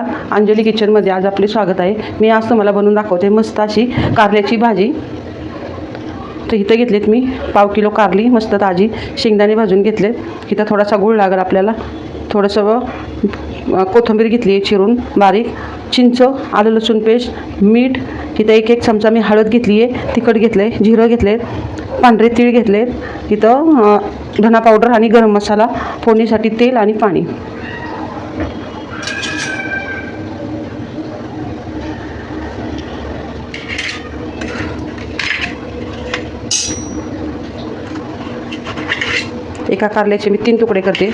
नमस्कार अंजली किचनमध्ये आज आपले स्वागत आहे. मी आज तुम्हाला बनवून दाखवते मस्त अशी कारल्याची भाजी. तर इथं घेतलीत मी पाव किलो कारली मस्त ताजी शेंगदाणे भाजून घेतलेत. इथं थोडासा गूळ लागेल आपल्याला. थोडंसं कोथिंबीर घेतली आहे चिरून बारीक. चिंच आलं लसूण पेस्ट मीठ. इथं एक एक चमचा मी हळद घेतली आहे तिखट घेतलं आहे जिरं घेतले पांढरे तीळ घेतले इथं धना पावडर आणि गरम मसाला फोडणीसाठी तेल आणि पाणी. एका कारल्याचे मी तीन तुकडे करते.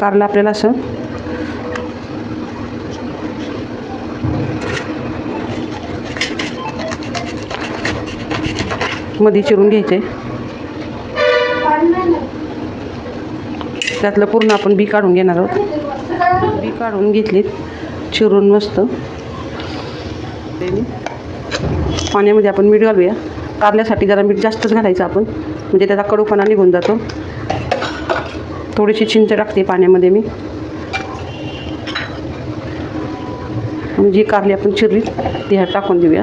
कारला आपल्याला असं. मध्ये चिरून घ्यायचे. त्यातलं पूर्ण आपण बी काढून घेणार आहोत. बी काढून घेतलीत. चिरून मस्त. पाण्यामध्ये आपण मीठ घालूया. कारल्यासाठी जरा मीठ जास्तच घालायचं आपण. म्हणजे त्याचा कडूपणा निघून जातो. थोडीशी चिंच टाकते पाण्यामध्ये मी. जी कारली आपण चिरली ती ह्यात टाकून देऊया.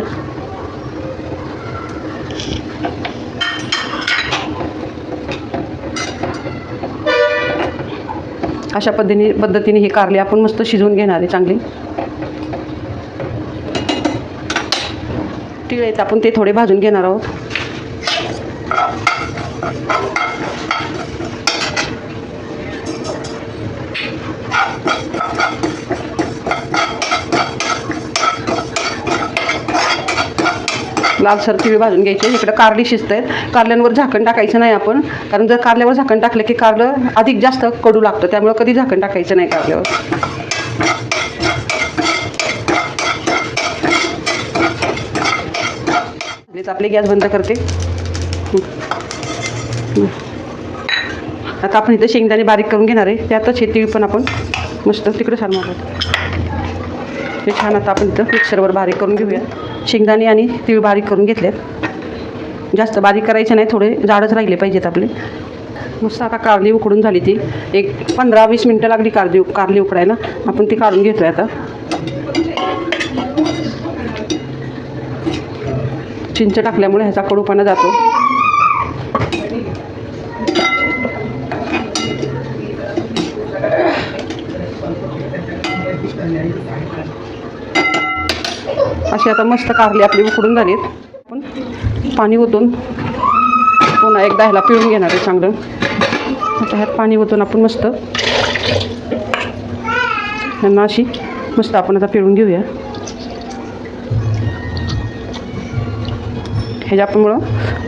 अशा पद्धतीने पद्धतीने ही कारली आपण मस्त शिजवून घेणार आहे चांगली. तिळ आहेत आपण ते थोडे भाजून घेणार आहोत. लालसर तिळ भाजून घ्यायचे इकडं कारली शिजत आहेत कारल्यांवर झाकण टाकायचं नाही आपण. कारण जर कारल्यावर झाकण टाकलं की कारलं अधिक जास्त कडू लागतं. त्यामुळं कधी झाकण टाकायचं नाही कारल्यावर. प्लीज आपली गॅस बंद करते. आता आपण इथं शेंगदाणे बारीक करून घेणार आहे. त्यातच हे तीळ पण आपण मस्त तिकडे छान मारत हे छान आता आपण इथं मिक्सरवर बारीक करून घेऊया शेंगदाणे आणि तीळ बारीक करून घेतल्यात जास्त बारीक करायचे नाही थोडे जाडच राहिले पाहिजेत आपले. मस्त आता कारली उकडून झाली ती. एक पंधरा वीस मिनटं लागली कारली कारली उकडायला. आपण ती काढून घेतोय आता. चिंच टाकल्यामुळे ह्याचा कडूपणा जातो. अशी आता मस्त कारली आपली उकडून झालीत आपण पाणी ओतून पुन्हा एकदा ह्याला पिळून घेणार आहे चांगलं. आता ह्यात पाणी ओतून आपण मस्त ह्यांना अशी मस्त आपण आता पिळून घेऊया. ह्याच्यामुळं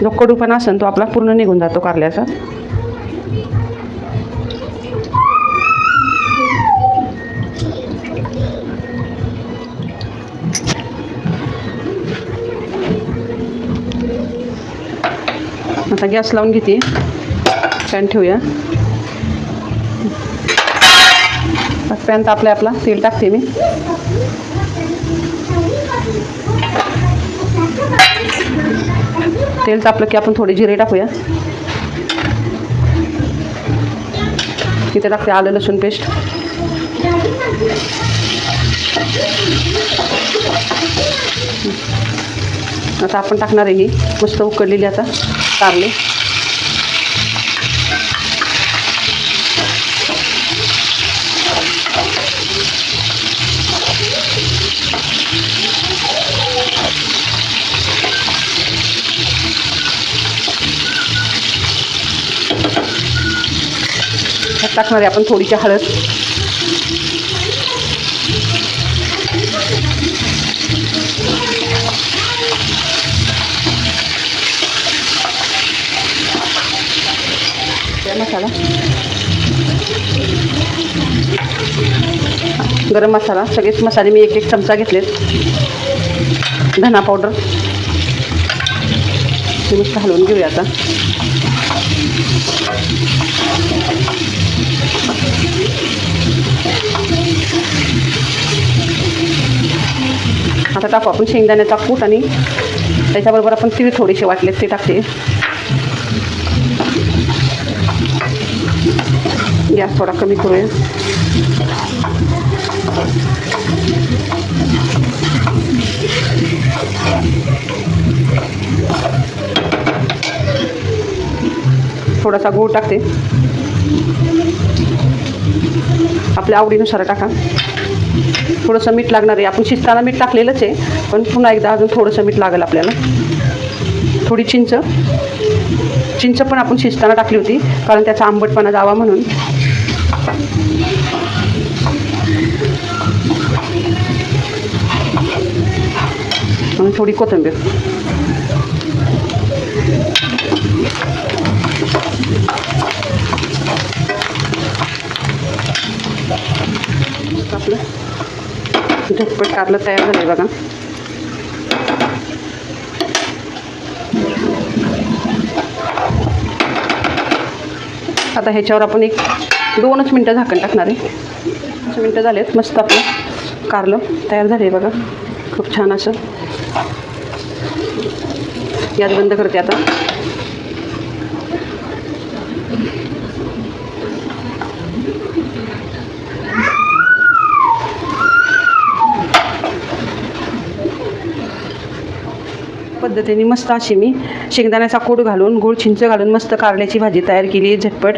जो कडूपणा असेल तो आपला पूर्ण निघून जातो कारल्याचा. आता गॅस लावून घेते. पॅन ठेवूया. पॅन तापले आपला. तेल टाकते मी. तेल तापलं की आपण थोडे जिरे टाकूया. तिथे टाकते आलं लसूण पेस्ट. आता आपण टाकणार आहे ही. मस्त उकडलेली आता. कारले टाकणारे आपण थोडीशी हळद. गरम मसाला सगळेच मसाले मी एक एक चमचा घेतलेत. धना पावडर मस्त हलवून घेऊया आता. आता टाकू आपण शेंगदाण्याचा कूट आणि त्याच्याबरोबर आपण तीळ थोडेसे वाटलेत ते टाकते. गॅस थोडा कमी करूया. थोडासा गूळ टाकते. आपल्या आवडीनुसार टाका. थोडंसं मीठ लागणार आहे. आपण शिस्ताना मीठ टाकलेलंच आहे पण पुन्हा एकदा अजून थोडंसं मीठ लागेल आपल्याला. थोडी चिंच. चिंच पण आपण शिजताना टाकली होती कारण त्याचा आंबटपणा जावा म्हणून. आणि थोडी कोथिंबीर. आपलं झटपट कारलं तयार झालं आहे बघा. आता ह्याच्यावर आपण एक दोनच मिनटं झाकण टाकणार आहे. पाच मिनटं झालेत मस्त आपलं कारलं तयार झालं आहे बघा. खूप छान असं यात बंद करते आता. पद्धतीने मस्त अशी मी शेंगदाण्याचा कूट घालून गूळ चिंच घालून मस्त कारल्याची भाजी तयार केली आहे झटपट.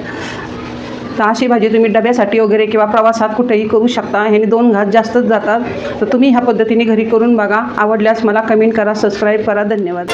तर अशी भाजी तुम्ही डब्यासाठी वगैरे किंवा प्रवासात कुठेही करू शकता. ह्याने दोन घात जास्तच जातात. तर तुम्ही ह्या पद्धतीने घरी करून बघा. आवडल्यास मला कमेंट करा सबस्क्राईब करा. धन्यवाद.